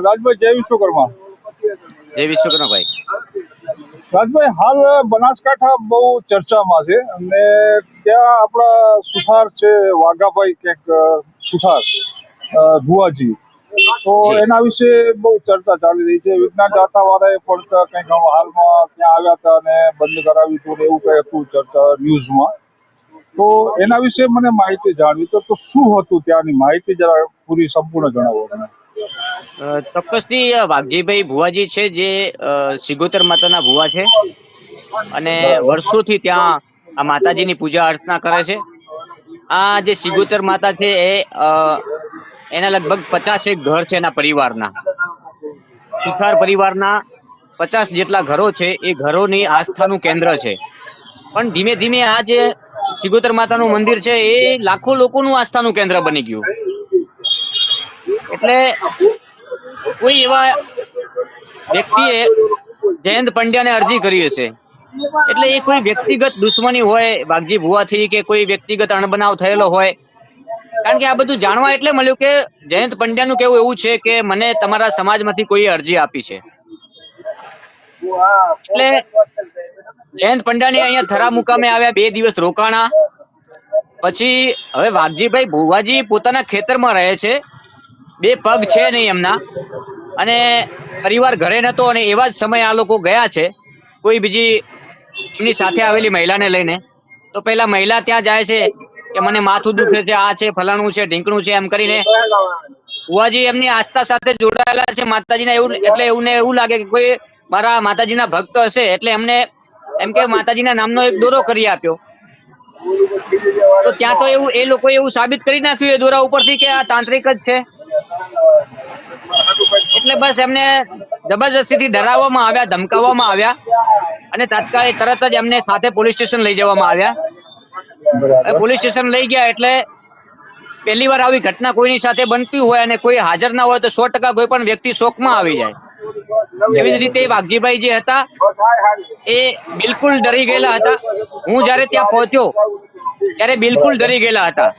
રાજભાઈ જય વિશ્વકર્મા. જય વિશ્વકર્માભાઈ રાજભાઈ હાલ બનાસકાંઠા બહુ ચર્ચામાં છે અને ત્યાં આપણા સુથાર છે વાઘાભાઈ ક્યાંક સુથાર ભુવાજી. તો એના વિશે બહુ ચર્ચા ચાલી રહી છે. વિજ્ઞાન દાતા વાળાએ પણ કંઈક હાલમાં ત્યાં આવ્યા હતા અને બંધ કરાવી હતું એવું કંઈ હતું ચર્ચા ન્યૂઝમાં. તો એના વિશે મને માહિતી જાણવી તો શું હતું ત્યાંની માહિતી જરા પૂરી સંપૂર્ણ જણાવો મને. ચોક્કસથી વાઘજીભાઈ ભુવાજી છે જે સિગોતર માતાના ભુવા છે અને વર્ષોથી ત્યાં આ માતાજીની પૂજા અર્ચના કરે છે. આ જે સિગોતર માતા છે એ એના લગભગ પચાસ એક ઘર છે એના પરિવારના. સુથાર પરિવારના પચાસ જેટલા ઘરો છે એ ઘરોની આસ્થાનું કેન્દ્ર છે. પણ ધીમે ધીમે આ જે સિગોતર માતાનું મંદિર છે એ લાખો લોકોનું આસ્થાનું કેન્દ્ર બની ગયું. એટલે કોઈ એવા વ્યક્તિએ જયંત પંડ્યાને અરજી કરી હશે. એટલે એ કોઈ વ્યક્તિગત દુશ્મની હોય, વાઘજી ભુવાથી કે કોઈ વ્યક્તિગત અણબનાવ થયેલો હોય. કારણ કે આ બધું જાણવા એટલે મળ્યું કે જયંત પંડ્યાનું કેવું એવું છે કે મને તમારા સમાજમાંથી કોઈ અરજી આપી છે. એટલે જયંત પંડ્યાની અહીંયા થરા મુકામે આવ્યા બે દિવસ રોકાણા. પછી હવે વાઘજીભાઈ ભુવાજી પોતાના ખેતરમાં રહે છે. બે પગ છે નહીં એમના. અને પરિવાર ઘરે નતો અને એવા જ સમયે આ લોકો ગયા છે. કોઈ બીજી એમની સાથે આવેલી મહિલાને લઈને. તો પેલા મહિલા ત્યાં જાય છે કે મને માથું દુખે છે, આ છે, ફલાણું છે, ઢીંકણું છે, એમ કરીને ભુવાજી એમની આસ્થા સાથે જોડાયેલા છે માતાજીના એવું એટલે એવું ને એવું લાગે કે કોઈ મારા માતાજીના ભક્ત હશે એટલે એમને એમ કે માતાજીના નામનો એક દોરો કરી આપ્યો. તો ત્યાં તો એવું એ લોકો એવું સાબિત કરી નાખ્યું એ દોરા ઉપરથી કે આ તાંત્રિક જ છે. એટલે બસ એમને જબરજસ્તીથી ડરાવવામાં આવ્યા ધમકાવવામાં આવ્યા અને તાત્કાલિક તરત જ એમને સાથે પોલીસ સ્ટેશન લઈ જવામાં આવ્યા. પોલીસ સ્ટેશન લઈ ગયા એટલે પહેલી વાર આવી ઘટના કોઈની સાથે બનતી હોય અને કોઈ હાજર ના હોય તો સો ટકા કોઈ પણ વ્યક્તિ શોકમાં આવી જાય. એવી જ રીતે વાઘજીભાઈ જે હતા એ બિલકુલ ડરી ગયેલા હતા. હું જ્યારે ત્યાં પહોંચ્યો ત્યારે બિલકુલ ડરી ગયેલા હતા.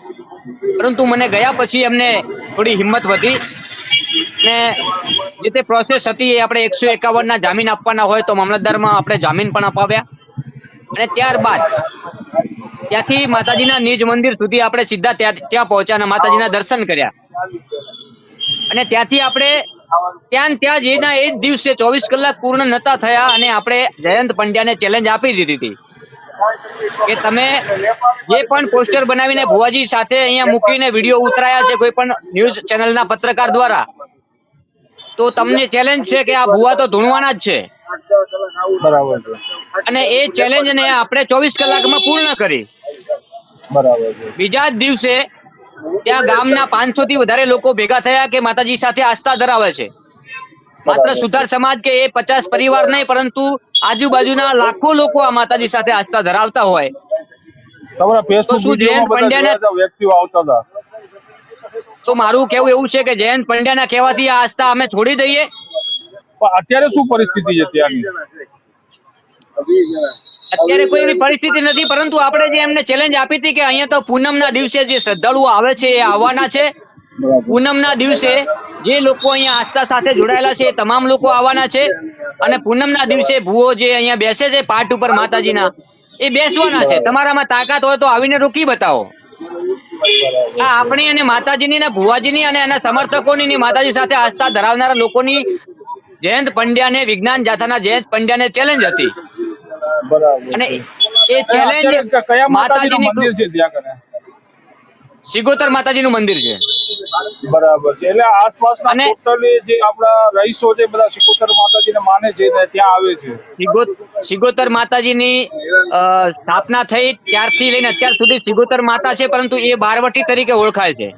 પરંતુ મને ગયા પછી એમને થોડી હિંમત વધી. ને જે તે પ્રોસેસ હતી એ આપણે એકસો એકાવન જામીન આપવાના હોય તો મામલતદારમાં આપણે જામીન પણ અપાવ્યા. અને ત્યારબાદ ત્યાંથી માતાજીના નિજ મંદિર સુધી આપણે સીધા ત્યાં ત્યાં પહોંચ્યા અને માતાજીના દર્શન કર્યા. અને ત્યાંથી આપણે ત્યાં ત્યાં જેના એ જ દિવસે ચોવીસ કલાક પૂર્ણ નતા થયા અને આપણે જયંત પંડ્યાને ચેલેન્જ આપી દીધી હતી. કે તમે જે પણ પોસ્ટર બનાવીને ભુવાજી સાથે અહીંયા મૂકીને વીડિયો ઉતરાયા છે કોઈ પણ ન્યૂઝ ચેનલના પત્રકાર દ્વારા તો તમને ચેલેન્જ છે કે આ ભુવા તો ધૂણવાના જ છે. બરાબર અને એ ચેલેન્જ ને આપણે ચોવીસ કલાકમાં પૂર્ણ કરી. બરાબર બીજા જ દિવસે ત્યાં ગામના પાંચસો થી વધારે લોકો ભેગા થયા કે માતાજી સાથે આસ્થા ધરાવે છે. માત્ર સુધાર સમાજ કે એ પચાસ પરિવાર નહીં પરંતુ આજુબાજુના લાખો લોકો આ માતાજી સાથે આસ્થા ધરાવતા હોય. તમારા તો ફેસબુક જયંત વિડીયોમાં બધા પંડ્યાને- જોયા હતા, વ્યક્તિઓ આવતા હતા. તો મારું કેવું એવું છે કે જયંત પંડ્યાના કહેવાથી આ આસ્થા અમે છોડી દઈએ. અત્યારે શું પરિસ્થિતિ છે ત્યાંની? અત્યારે કોઈ એવી પરિસ્થિતિ નથી પરંતુ આપણે જે એમને ચેલેન્જ આપી હતી કે અહીંયા તો પૂનમના દિવસે જે શ્રદ્ધાળુઓ આવે છે એ આવવાના છે. પૂનમ પૂનમના દિવસે જે લોકો અહીંયા આસ્થા સાથે જોડાયેલા છે તમામ લોકો આવવાના છે. અને પૂનમના દિવસે ભૂવો જે અહીંયા બેસે છે પાટ ઉપર માતાજીના એ બેસવાના છે. તમારામાં તાકાત હોય તો આવીને રોકી બતાવો? આ આપણી અને માતાજીની ને ભુવાજીની અને એના સમર્થકોની ને માતાજી સાથે આસ્થા ધરાવનારા લોકોની જયંત પંડ્યાને વિજ્ઞાન જાથાના જયંત પંડ્યાને ચેલેન્જ હતી. અને એ ચેલેન્જ માતાજીનું સિગોતર માતાજીનું મંદિર છે. બરાબર છે. એટલે આસપાસના ટોટલી જે આપણા રહીશો છે બધા સિકોતર માતાજીને માને છે ને ત્યાં આવે છે. સિગો- સિગોતર માતાજીની સ્થાપના થઈ ત્યારથી લઈને અત્યાર સુધી સિગોતર માતા છે પરંતુ એ બારવટી તરીકે ઓળખાય છે.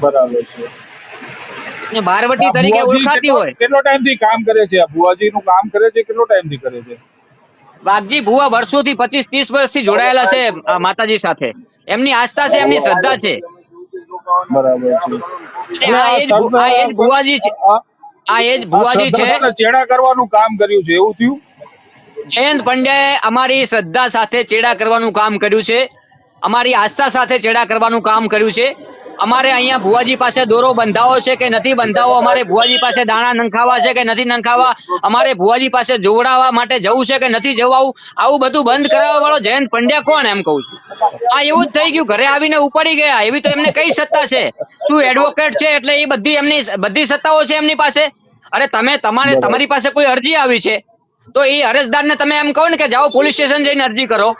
બરાબર છે. બારવટી તરીકે ઓળખાતી હોય. કેટલો ટાઈમથી કામ કરે છે? ભુવાજી નું કામ કરે છે કેટલો ટાઈમથી કરે છે? વાઘજી ભુવા વર્ષોથી પચીસ ત્રીસ વર્ષથી જોડાયેલા છે માતાજી સાથે. એમની આસ્થા છે એમની શ્રદ્ધા છે. બરાબર છે. આ એ જ ભુ- આ એ જ ભુવાજી છે. આ- આ એ જ ભુવાજી છે. ચેડા કરવાનું કામ કર્યું છે એવું થયું? જયંત પંડ્યાએ અમારી શ્રદ્ધા સાથે ચેડા કરવાનું કામ કર્યું છે. અમારી આસ્થા સાથે ચેડા કરવાનું કામ કર્યું છે. અમારે અહીંયા ભુવાજી પાસે દોરો બંધાવો છે કે નથી બંધાવો? અમારે ભુવાજી પાસે દાણા નંખાવા છે કે નથી નંખાવા? અમારે ભુવાજી પાસે જોવડાવવા માટે જવું છે કે નથી જવાવું? આવું બધું બંધ કરાવવા વાળો જયંત પંડ્યા કોણ એમ કહું છું. આ એવું જ થઈ ગયું. ઘરે આવીને ઉપાડી ગયા. એવી તો એમને કઈ સત્તા છે? શું એડવોકેટ છે? એટલે એ બધી એમની બધી સત્તાઓ છે એમની પાસે? અરે તમે તમારે, તમારી પાસે કોઈ અરજી આવી છે? તો એ અરજદારને તમે એમ કહો ને કે જાઓ પોલીસ સ્ટેશન જઈને અરજી કરો.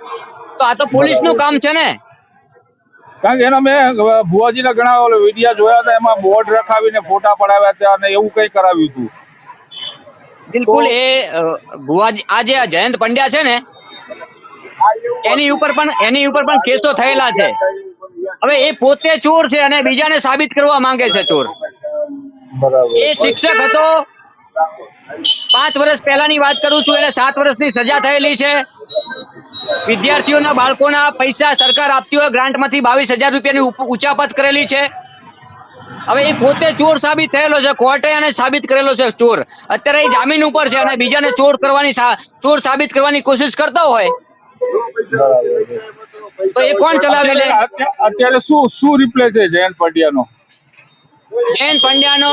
તો આ તો પોલીસનું કામ છે ને? કારણ કે એના મેં ભુવાજીના ઘણા ઓલા વિડીયા જોયા હતા એમાં બોર્ડ રખાવીને ફોટા પડાવ્યા હતા અને એવું કંઈ કરાવ્યું હતું. બિલકુલ એ ભુવાજી આ જે જયંત પંડ્યા છે ને એની ઉપર પણ એની ઉપર પણ કેસો થયેલા છે. હવે એ પોતે ચોર છે અને બીજાને સાબિત કરવા માંગે છે ચોર. બરાબર. એ શિક્ષક હતો. પાંચ વર્ષ પહેલાની વાત કરું છું એને સાત વર્ષની સજા થયેલી છે. વિદ્યાર્થીઓના બાળકોના પૈસા સરકાર આપતી હોય ગ્રાન્ટમાંથી બાવીસ હજાર રૂપિયાની ઉચાપત કરેલી છે. હવે એ પોતે ચોર સાબિત થયેલો છે કોર્ટે અને સાબિત કરેલો છે ચોર. અત્યારે એ જામીન ઉપર છે અને બીજાને ચોર કરવાની ચોર સાબિત કરવાની કોશિશ કરતો હોય. તો એ કોણ ચલાવે છે? અત્યારે શું શું રિપ્લેસ છે જયંત પંડ્યાનો? જયંત પંડ્યાનો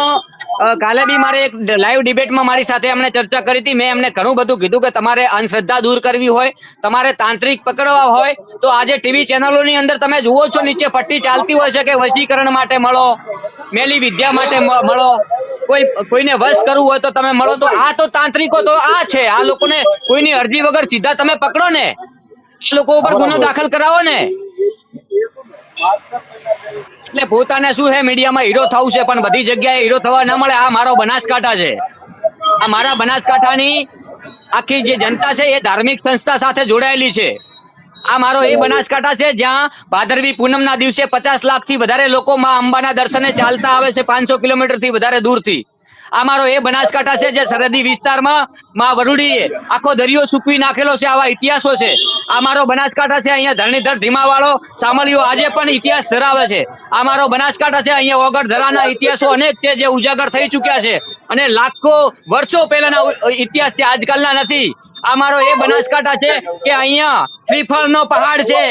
કાલે બી મારે એક લાઈવ ડિબેટમાં મારી સાથે એમણે ચર્ચા કરી હતી. મેં એમને ઘણું બધું કીધું કે તમારે અંધશ્રદ્ધા દૂર કરવી હોય તમારે તાંત્રિક પકડવા હોય તો આજે ટીવી ચેનલોની અંદર તમે જુઓ છો નીચે પટ્ટી ચાલતી હોય છે કે વશીકરણ માટે મળો મેલી વિદ્યા માટે મળો કોઈ કોઈને વશ કરવું હોય તો તમે મળો. તો આ તો તાંત્રિકો તો આ છે. આ લોકોને કોઈની અરજી વગર સીધા તમે પકડો ને. લોકો ઉપર ગુનો દાખલ કરાવો ને. એટલે પોતાને શું છે? મીડિયામાં હીરો થવું છે, પણ બધી જગ્યાએ હીરો થવા ન મળે. આ મારો બનાસકાંઠા છે. આ મારા બનાસકાંઠાની આખી જે જનતા છે, એ ધાર્મિક સંસ્થા સાથે જોડાયેલી છે. આ મારો એ બનાસકાંઠા છે, જ્યાં ભાદરવી પૂનમ ના દિવસે પચાસ લાખથી વધારે લોકો માં અંબાના દર્શને ચાલતા આવે છે, પાંચસો કિલોમીટરથી વધારે દૂરથી આ મારો એ બનાસકાંઠા છે, જે સરહદી વિસ્તારમાં માં વરુડીએ આખો દરિયો સૂકવી નાખેલો છે, આવા ઇતિહાસો છે. આ મારો બનાસકાંઠા છે, અહીંયા ધરણીધર ધીમાવાળો સામલિયો આજે પણ ઇતિહાસ ધરાવે છે. આ મારો બનાસકાંઠા છે, અહીંયા ઓગળ ધરાના ઇતિહાસો અનેક છે, જે ઉજાગર થઈ ચુક્યા છે. અને લાખો વર્ષો પહેલાના ઇતિહાસ છે, આજકાલના નથી. આ મારો એ બનાસકાંઠા છે કે અહીંયા શ્રીફળનો પહાડ છે.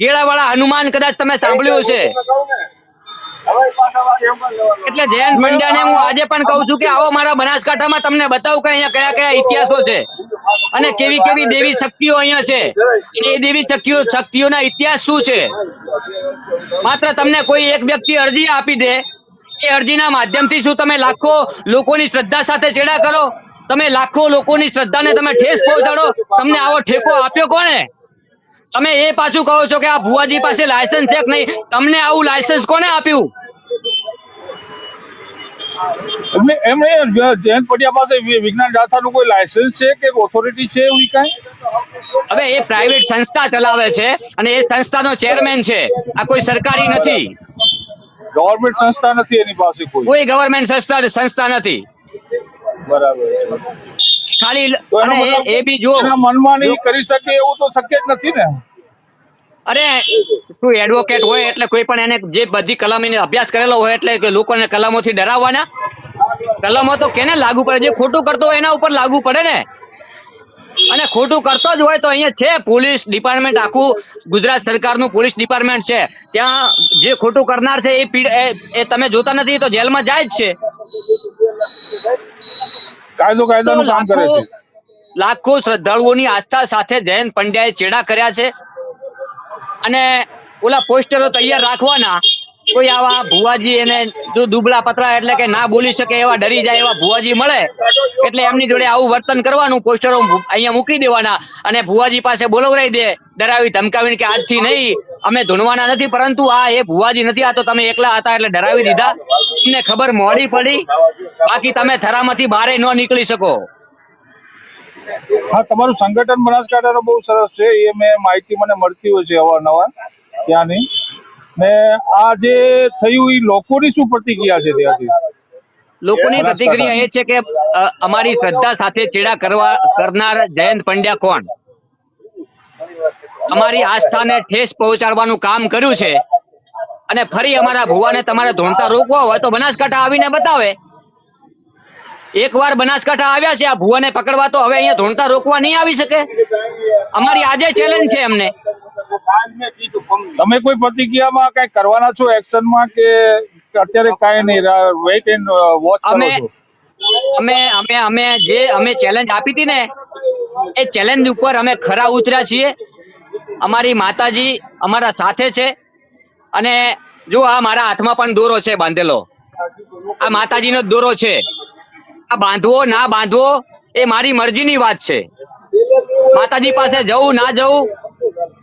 ગેળાવાળા હનુમાન કદાચ તમે સાંભળ્યું છે એટલે જયંત પંડ્યાને હું આજે પણ કહું છું કે આવો મારા બનાસકાંઠામાં તમને બતાવું કે અહીંયા કયા કયા ઇતિહાસો છે અને કેવી કેવી દેવી શક્તિઓ અહીંયા છે. એ દેવી શક્તિઓ શક્તિઓના ઇતિહાસ શું છે? માત્ર તમને કોઈ એક વ્યક્તિ અરજી આપી દે. એ અરજીના માધ્યમથી શું તમે લાખો લોકોની શ્રદ્ધા સાથે ચેડા કરો? તમે લાખો લોકોની શ્રદ્ધાને તમે ઠેસ પહોંચાડો તમને આવો ઠેકો આપ્યો કોને તમે એ પાછું કહો છો કે આ ભુવાજી પાસે લાયસન્સ છે કે નહીં? તમને આવું લાયસન્સ કોને આપ્યું? એમને જ- જયંત પંડ્યા પાસે વિજ્ઞાન જાથાનું કોઈ લાયસન્સ છે કે ઓથોરિટી છે એવી કાંઈ? હવે એ પ્રાઇવેટ સંસ્થા ચલાવે છે અને એ સંસ્થાનો ચેરમેન છે. આ કોઈ સરકારી નથી. ગવર્મેન્ટ સંસ્થા નથી એની પાસે કોઈ. કોઈ ગવર્મેન્ટ સંસ્થા સંસ્થા નથી. બરાબર. ખાલી એ- બી જો મનમાં નહીં કરી શકે એવું તો શક્ય જ નથી ને. અરે શું એડવોકેટ હોય એટલે કોઈ પણ એને જે બધી કલમ અભ્યાસ કરેલો હોય એટલે કે લોકોને કલમોથી ડરાવવાના કલમો તો કેને લાગુ પડે? જે ખોટું કરતો હોય એના ઉપર લાગુ પડે ને. અને ખોટું કરતો જ હોય તો અહીંયા છે પોલીસ ડિપાર્ટમેન્ટ આખું ગુજરાત સરકારનું પોલીસ ડિપાર્ટમેન્ટ છે. ત્યાં જે ખોટું કરનાર છે એ તમે જોતા નથી તો જેલમાં જાય જ છે. કાયદો કાયદાનું કામ કરે છે. લાખો શ્રદ્ધાળુઓની આસ્થા સાથે જયંત પંડ્યાએ ચેડા કર્યા છે. અને ઓલા પોસ્ટરો તૈયાર રાખવાના. કોઈ આવા ભુવાજી એને જો દુબળા પતરા એટલે કે ના બોલી શકે એવા ડરી જાય એવા ભુવાજી મળે એટલે એમની જોડે આવું વર્તન કરવાનું પોસ્ટરો અહીંયા મૂકી દેવાના અને ભુવાજી પાસે બોલવરાઈ દે ડરાવી ધમકાવીને કે આજથી નહીં અમે ધૂણવાના નથી પરંતુ આ એ ભુવાજી નથી આ તો તમે એકલા હતા એટલે ડરાવી દીધા. તમને ખબર મોડી પડી? બાકી તમે થરામાંથી બારે ન નીકળી શકો. હા તમારું સંગઠન બનાસકાંઠાનું બહુ સરસ છે. એ મેં માહિતી મને મળતી હોય છે અવારનવાર ત્યાંની. ને આ જે થયું એ લોકોની શું પ્રતિક્રિયા છે ત્યાંથી? લોકોની પ્રતિક્રિયા એ છે કે અમારી શ્રદ્ધા સાથે ચેડા કરવા કરનાર જયંત પંડ્યા કોણ? અમારી આસ્થાને ઠેસ પહોંચાડવાનું કામ કર્યું છે. અને ફરી અમારા ભુવાને તમારે ધોણતા રોકવા હોય તો બનાસકાંઠા આવીને બતાવે. એકવાર બનાસકાંઠા આવ્યા છે આ ભુવાને પકડવા તો હવે અહીંયા ધોણતા રોકવા નહીં આવી શકે. અમારી આજે ચેલેન્જ છે એમને. તમે કોઈ પ્રતિક્રિયામાં કઈ કરવાના છો એક્શનમાં કે અત્યારે કાંઈ નહીં વેઇટ એન્ડ વોચ અમે- અમે અમે અમે જે અમે ચેલેન્જ આપી હતી ને એ ચેલેન્જ ઉપર અમે ખરા ઉતર્યા છીએ. અમારી માતાજી અમારા સાથે છે. અને જો આ મારા હાથમાં પણ દોરો છે બાંધેલો, આ માતાજીનો દોરો છે. આ બાંધવો ના બાંધવો એ મારી મરજીની વાત છે. માતાજી પાસે જવું ના જવું,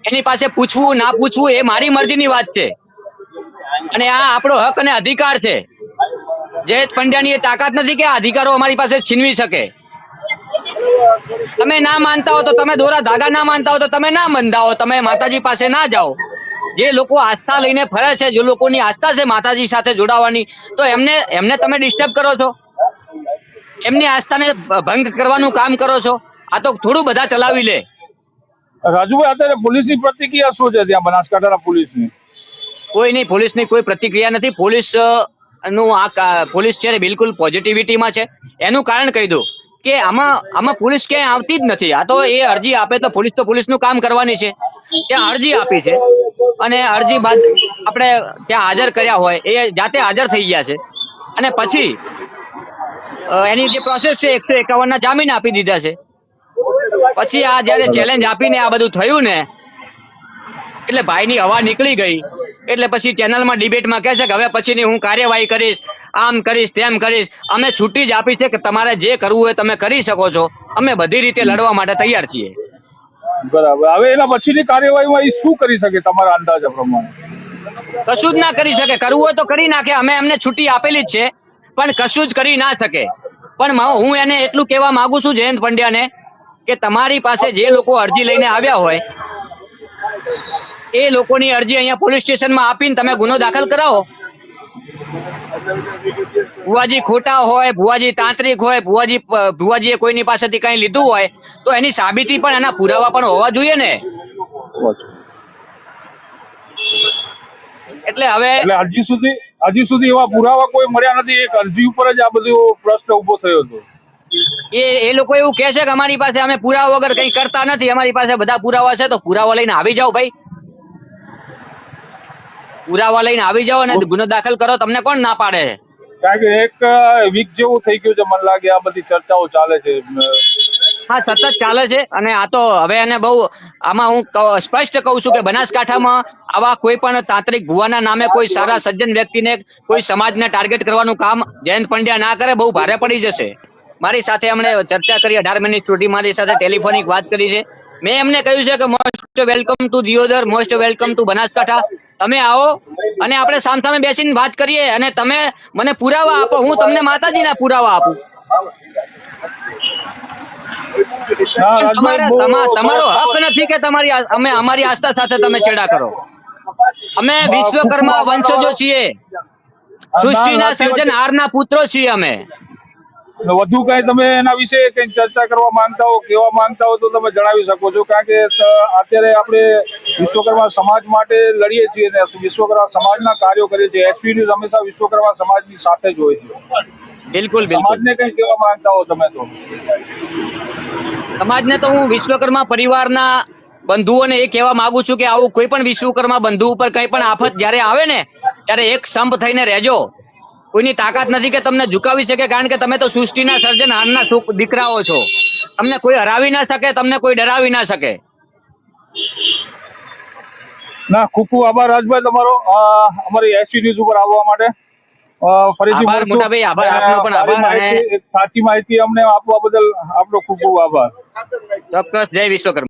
એની પાસે પૂછવું ના પૂછવું એ મારી મરજીની વાત છે. અને આ આપણો હક અને અધિકાર છે. જયેશ પંડ્યાની એ તાકાત નથી કે આ અધિકારો અમારી પાસે છીનવી શકે. તમે ના માનતા હો તો તમે દોરા ધાગા ના માનતા હો તો તમે ના બંધાવો તમે માતાજી પાસે ના જાઓ. જે લોકો આસ્થા લઈને ફરે છે જે લોકોની આસ્થા છે માતાજી સાથે જોડાવાની તો એમને એમને તમે ડિસ્ટર્બ કરો છો? એમની આસ્થાને ભંગ કરવાનું કામ કરો છો? આ તો થોડું બધા ચલાવી લે. રાજુભાઈ અત્યારે પોલીસની પ્રતિક્રિયા શું છે ત્યાં બનાસકાંઠાના પોલીસની? કોઈની પોલીસની કોઈ પ્રતિક્રિયા નથી. પોલીસનું આ પોલીસ છે બિલકુલ પોઝિટિવિટીમાં છે. એનું કારણ કહી દઉં કે આમાં આમાં પોલીસ ક્યાંય આવતી જ નથી. આ તો એ અરજી આપે તો પોલીસ તો પોલીસનું કામ કરવાની છે. ત્યાં અરજી આપી છે. અને અરજી બાદ આપણે ત્યાં હાજર કર્યા હોય, એ જાતે હાજર થઈ ગયા છે. અને પછી એની જે પ્રોસેસ છે, એકસો એકાવન ના જામીન આપી દીધા છે. પછી આ જયારે ચેલેન્જ આપીને આ બધું થયું ને, એટલે ભાઈની હવા નીકળી ગઈ. એટલે પછી ચેનલમાં ડિબેટમાં કહે છે કે હવે પછીની હું કાર્યવાહી કરીશ, આમ કરીશ, તેમ કરીશ. અમે છૂટી જ આપી છે કે તમારે જે કરવું હોય તમે કરી શકો છો. અમે બધી રીતે લડવા માટે તૈયાર છીએ. બરાબર. હવે એના પછીની કાર્યવાહીમાં એ શું કરી શકે તમારા અંદાજા પ્રમાણે? કશું જ ના કરી શકે. કરવું હોય તો કરી નાખે. અમે એમને છૂટી આપેલી જ છે, પણ કશું જ કરી ના શકે. પણ હું એને એટલું કહેવા માંગુ છું, જયંત પંડ્યાને, કે તમારી પાસે જે લોકો અરજી લઈને આવ્યા હોય, એ લોકોની અરજી અહીંયા પોલીસ સ્ટેશનમાં આપીને તમે ગુનો દાખલ કરાવો. ભુવાજી ખોટા હોય ભુવાજી તાંત્રિક હોય ભુવાજી ભુવાજીએ કોઈની પાસેથી કઈ લીધું હોય તો એની સાબિતી પણ એના પુરાવા પણ હોવા જોઈએ ને? એટલે હવે એટલે હજી સુધી હજી સુધી એવા પુરાવા કોઈ મળ્યા નથી એક અરજી ઉપર જ આ બધો પ્રશ્ન ઊભો થયો હતો. એ એ લોકો એવું કહે છે કે અમારી પાસે અમે પુરાવા વગર કંઈ કરતા નથી અમારી પાસે બધા પુરાવા છે તો પુરાવા લઈને આવી જાઓ ભાઈ. પુરાવા લઈને આવી જાઓ અને ગુનો દાખલ કરો તમને કોણ ના પાડે? કારણ કે એક વીક જેવું થઈ ગયું છે મને લાગે આ બધી ચર્ચાઓ ચાલે છે હા સતત ચાલે છે અને આ તો હવે એને બહુ આમાં હું સ્પષ્ટ કહું છું કે બનાસકાંઠામાં આવા કોઈ પણ તાંત્રિક ભુવાના નામે કોઈ સારા સજ્જન વ્યક્તિને કોઈ સમાજને ટાર્ગેટ કરવાનું કામ જયંત પંડ્યા ના કરે બહુ ભારે પડી જશે. મારી સાથે એમણે ચર્ચા કરી અઢાર મિનિટ સુધી મારી સાથે ટેલિફોનિક વાત કરી છે. મેં એમને કહ્યું છે કે most welcome to Deodar most welcome to Banaskantha. તમે આવો અને આપણે સામસામે બેસીને વાત કરીએ અને તમે મને પુરાવા આપો હું તમને માતાજીના પુરાવા આપું. તમારો હક નથી કે તમારી અમે અમારી આસ્થા સાથે તમે છેડા કરો. અમે વિશ્વકર્મા વંશજો છીએ. સૃષ્ટિના સર્જનહારના પુત્રો છીએ અમે. વધુ કઈ તમે એના વિશે કઈ ચર્ચા કરવા માંગતા હો કેવા માંગતા હો તો તમે જણાવી શકો છો. કારણ કે અત્યારે આપણે વિશ્વકર્મા સમાજ માટે લડીએ છીએ અને વિશ્વકર્મા સમાજના કાર્યો કરીએ છીએ? એચપી ન્યૂઝ હંમેશા વિશ્વકર્મા સમાજની સાથે જ હોય છે. બિલકુલ સમાજને કઈ કહેવા માંગતા હો તમે તો? સમાજને તો હું વિશ્વકર્મા પરિવારના બંધુઓને એ કહેવા માંગુ છું કે આવું કોઈ પણ વિશ્વકર્મા બંધુ ઉપર કંઈ પણ આફત જ્યારે આવે ને ત્યારે એક સંપ થઈને રહેજો. કોઈની તાકાત નથી કે તમને ઝુકાવી શકે કારણ કે તમે તો સૃષ્ટિના સર્જનહારના સુખ દીકરાઓ છો. તમને કોઈ હરાવી ના શકે તમને કોઈ ડરાવી ના શકે. ના ખૂબ ખૂબ આભાર રાજભાઈ તમારો. અમારી એસપી ન્યૂઝ ઉપર આવવા માટે. ફરીથી આભાર મોટાભાઈ, આભાર, આપનો પણ આભાર અને- સાચી માહિતી અમને આપવા બદલ આપનો ખૂબ ખૂબ આભાર. ચોક્કસ જય વિશ્વકર્મા.